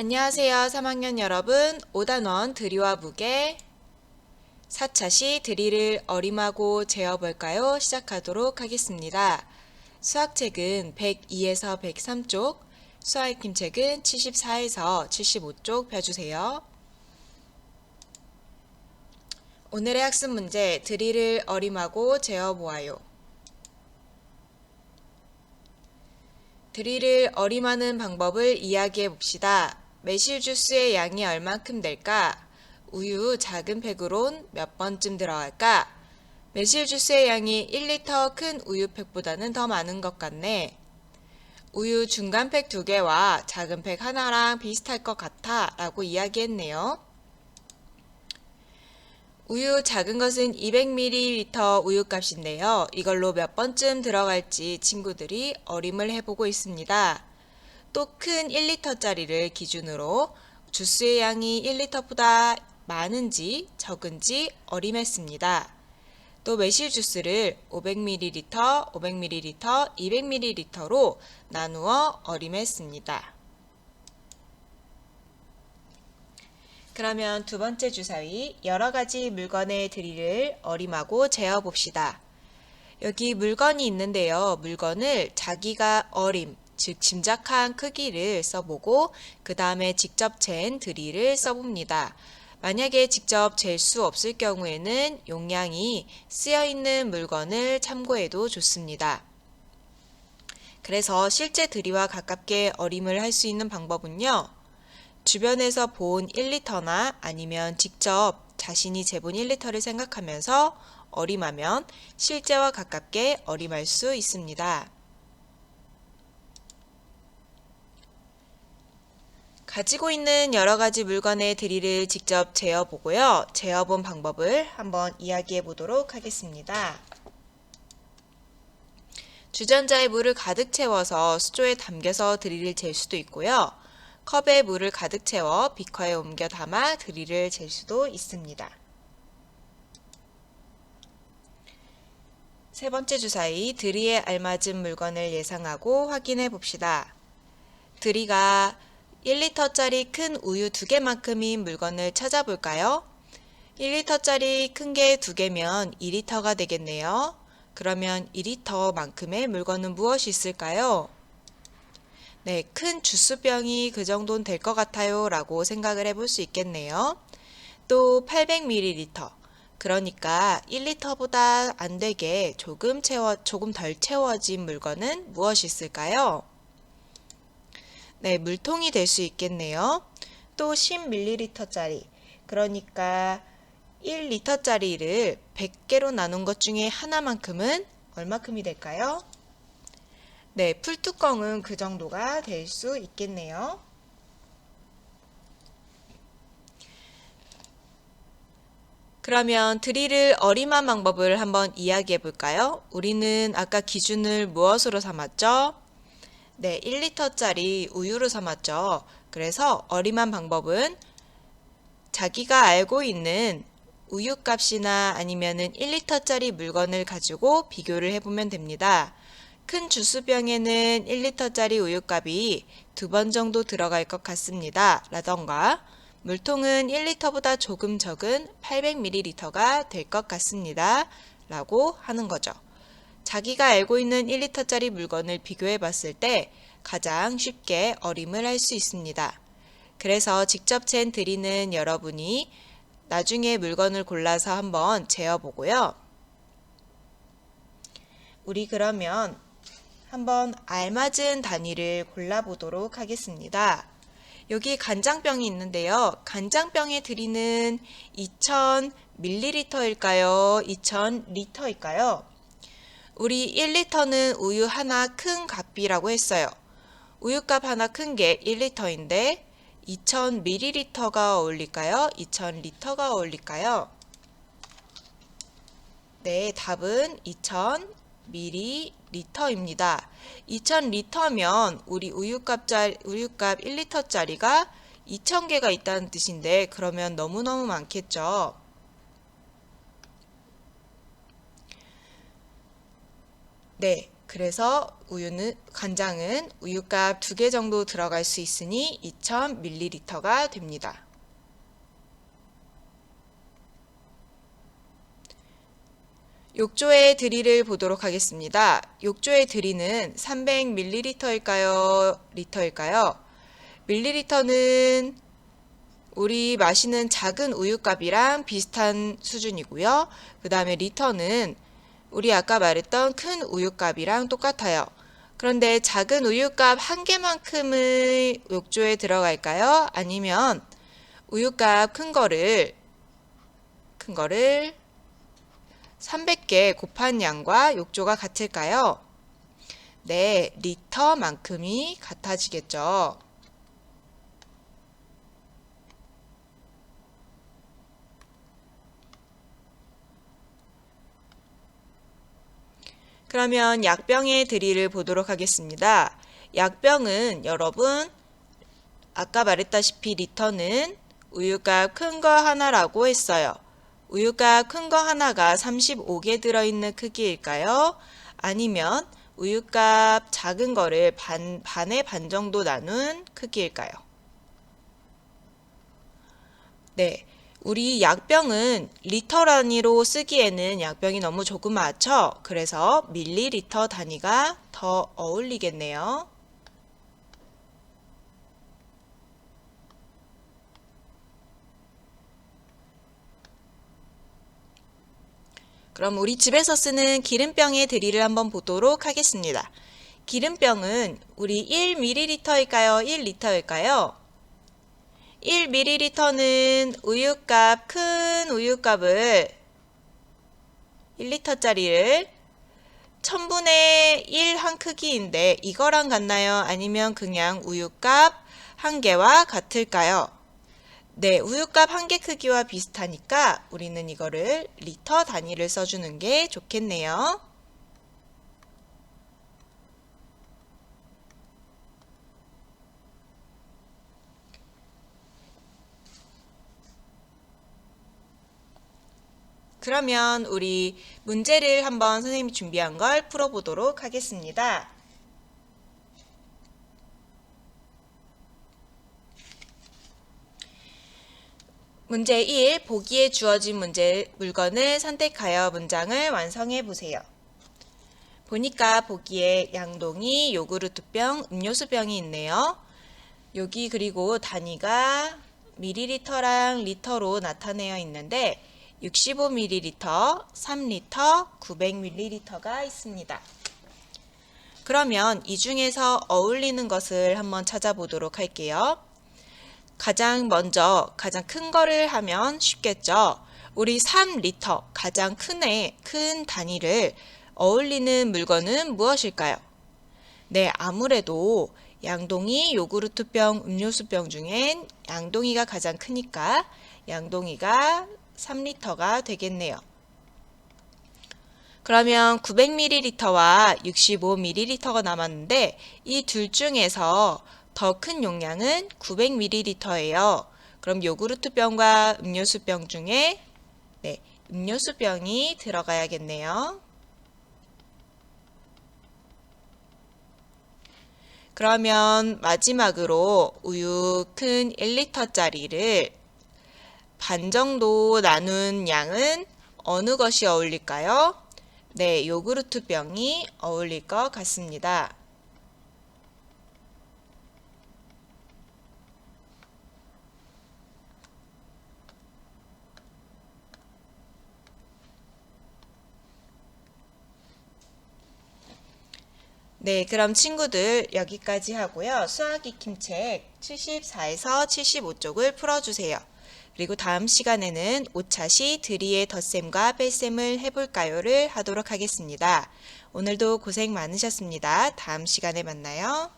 안녕하세요 3학년 여러분 5단원 드리와 북의 4차시 드리를 어림하고 재어볼까요? 시작하도록 하겠습니다. 수학책은 102에서 103쪽, 수학팀 책은 74에서 75쪽 펴주세요. 오늘의 학습 문제 드리를 어림하고 재어보아요. 드리를 어림하는 방법을 이야기해 봅시다. 매실 주스의 양이 얼만큼 될까? 우유 작은 팩으론 몇 번쯤 들어갈까? 매실 주스의 양이 1리터 큰 우유팩보다는 더 많은 것 같네. 우유 중간 팩 두 개와 작은 팩 하나랑 비슷할 것 같아 라고 이야기했네요. 우유 작은 것은 200ml 우유 값인데요. 이걸로 몇 번쯤 들어갈지 친구들이 어림을 해보고 있습니다. 또 큰 1리터짜리를 기준으로 주스의 양이 1리터보다 많은지 적은지 어림했습니다. 또 매실 주스를 500ml, 500ml, 200ml로 나누어 어림했습니다. 그러면 두 번째 주사위 여러 가지 물건의 드릴을 어림하고 재어 봅시다. 여기 물건이 있는데요. 물건을 자기가 어림, 즉 짐작한 크기를 써보고 그 다음에 직접 잰 드릴을 써봅니다. 만약에 직접 잴 수 없을 경우에는 용량이 쓰여 있는 물건을 참고해도 좋습니다. 그래서 실제 드리와 가깝게 어림을 할 수 있는 방법은요. 주변에서 본 1리터나 아니면 직접 자신이 재본 1리터를 생각하면서 어림하면 실제와 가깝게 어림할 수 있습니다. 가지고 있는 여러 가지 물건의 드릴을 직접 재어 보고요. 재어 본 방법을 한번 이야기해 보도록 하겠습니다. 주전자에 물을 가득 채워서 수조에 담겨서 드릴을 잴 수도 있고요. 컵에 물을 가득 채워 비커에 옮겨 담아 드릴을 잴 수도 있습니다. 세 번째 주사위 드리에 알맞은 물건을 예상하고 확인해 봅시다. 드리가 1리터짜리 큰 우유 두 개만큼인 물건을 찾아볼까요? 1리터짜리 큰게두 개면 2리터가 되겠네요. 그러면 2리터만큼의 물건은 무엇이 있을까요? 네, 큰 주스병이 그 정도는 될 것 같아요 라고 생각을 해볼 수 있겠네요. 또 800ml, 그러니까 1리터보다 안 되게 조금 채워, 조금 덜 채워진 물건은 무엇이 있을까요? 네, 물통이 될 수 있겠네요. 또 10ml짜리, 그러니까 1리터짜리를 100개로 나눈 것 중에 하나만큼은 얼마큼이 될까요? 네, 풀뚜껑은 그 정도가 될 수 있겠네요. 그러면 드릴을 어림한 방법을 한번 이야기해 볼까요? 우리는 아까 기준을 무엇으로 삼았죠? 네, 1리터짜리 우유로 삼았죠. 그래서 어림한 방법은 자기가 알고 있는 우유 값이나 아니면은 1리터짜리 물건을 가지고 비교를 해보면 됩니다. 큰 주스병에는 1리터짜리 우유값이 두 번 정도 들어갈 것 같습니다. 라던가 물통은 1리터보다 조금 적은 800ml가 될 것 같습니다. 라고 하는 거죠. 자기가 알고 있는 1리터짜리 물건을 비교해 봤을 때 가장 쉽게 어림을 할 수 있습니다. 그래서 직접 잰 드리는 여러분이 나중에 물건을 골라서 한번 재어보고요. 우리 그러면 한번 알맞은 단위를 골라보도록 하겠습니다. 여기 간장병이 있는데요. 간장병에 드리는 2000ml일까요? 2000리터일까요? 우리 1리터는 우유 하나 큰 값이라고 했어요. 우유값 하나 큰 게 1리터인데 2000ml가 어울릴까요? 2000리터가 어울릴까요? 네, 답은 2000ml입니다. 2000리터면 우리 우유값, 우유값 1리터짜리가 2000개가 있다는 뜻인데 그러면 너무너무 많겠죠. 네, 그래서 우유는 간장은 우유값 두 개 정도 들어갈 수 있으니 2000ml가 됩니다. 욕조의 드릴을 보도록 하겠습니다. 욕조의 드릴은 300ml일까요? 리터일까요? 밀리리터는 우리 마시는 작은 우유값이랑 비슷한 수준이고요. 그 다음에 리터는 우리 아까 말했던 큰 우유값이랑 똑같아요. 그런데 작은 우유값 한 개만큼의 욕조에 들어갈까요? 아니면 우유값 큰 거를 큰 거를 300개 곱한 양과 욕조가 같을까요? 네, 리터만큼이 같아지겠죠. 그러면 약병의 드릴을 보도록 하겠습니다. 약병은 여러분 아까 말했다시피 리터는 우유값 큰 거 하나라고 했어요. 우유값 큰 거 하나가 35개 들어있는 크기일까요? 아니면 우유값 작은 거를 반, 반의 반 정도 나눈 크기일까요? 네. 우리 약병은 리터 단위로 쓰기에는 약병이 너무 조그맣죠? 그래서 밀리리터 단위가 더 어울리겠네요. 그럼 우리 집에서 쓰는 기름병의 드릴을 한번 보도록 하겠습니다. 기름병은 우리 1ml일까요? 1리터일까요? 1ml는 우유값, 큰 우유값을 1리터짜리를 1000분의 1 한 크기인데 이거랑 같나요? 아니면 그냥 우유값 한 개와 같을까요? 네, 우유값 한 개 크기와 비슷하니까 우리는 이거를 리터 단위를 써주는 게 좋겠네요. 그러면 우리 문제를 한번 선생님이 준비한 걸 풀어보도록 하겠습니다. 문제 1. 보기에 주어진 문제 물건을 선택하여 문장을 완성해 보세요. 보니까 보기에 양동이, 요구르트병, 음료수병이 있네요. 여기 그리고 단위가 미리리터랑 리터로 나타내어 있는데 65ml, 3리터, 900ml가 있습니다. 그러면 이 중에서 어울리는 것을 한번 찾아보도록 할게요. 가장 먼저 가장 큰 거를 하면 쉽겠죠. 우리 3리터 가장 큰애 큰 단위를 어울리는 물건은 무엇일까요? 네, 아무래도 양동이 요구르트병, 음료수병 중엔 양동이가 가장 크니까 양동이가 3리터가 되겠네요. 그러면 900ml와 65ml가 남았는데 이 둘 중에서 더 큰 용량은 900ml예요. 그럼 요구르트 병과 음료수 병 중에 네, 음료수 병이 들어가야겠네요. 그러면 마지막으로 우유 큰 1리터짜리를 반 정도 나눈 양은 어느 것이 어울릴까요? 네, 요구르트 병이 어울릴 것 같습니다. 네, 그럼 친구들 여기까지 하고요. 수학 익힘책 74에서 75쪽을 풀어주세요. 그리고 다음 시간에는 오차시 드리의 덧셈과 뺄셈을 해볼까요를 하도록 하겠습니다. 오늘도 고생 많으셨습니다. 다음 시간에 만나요.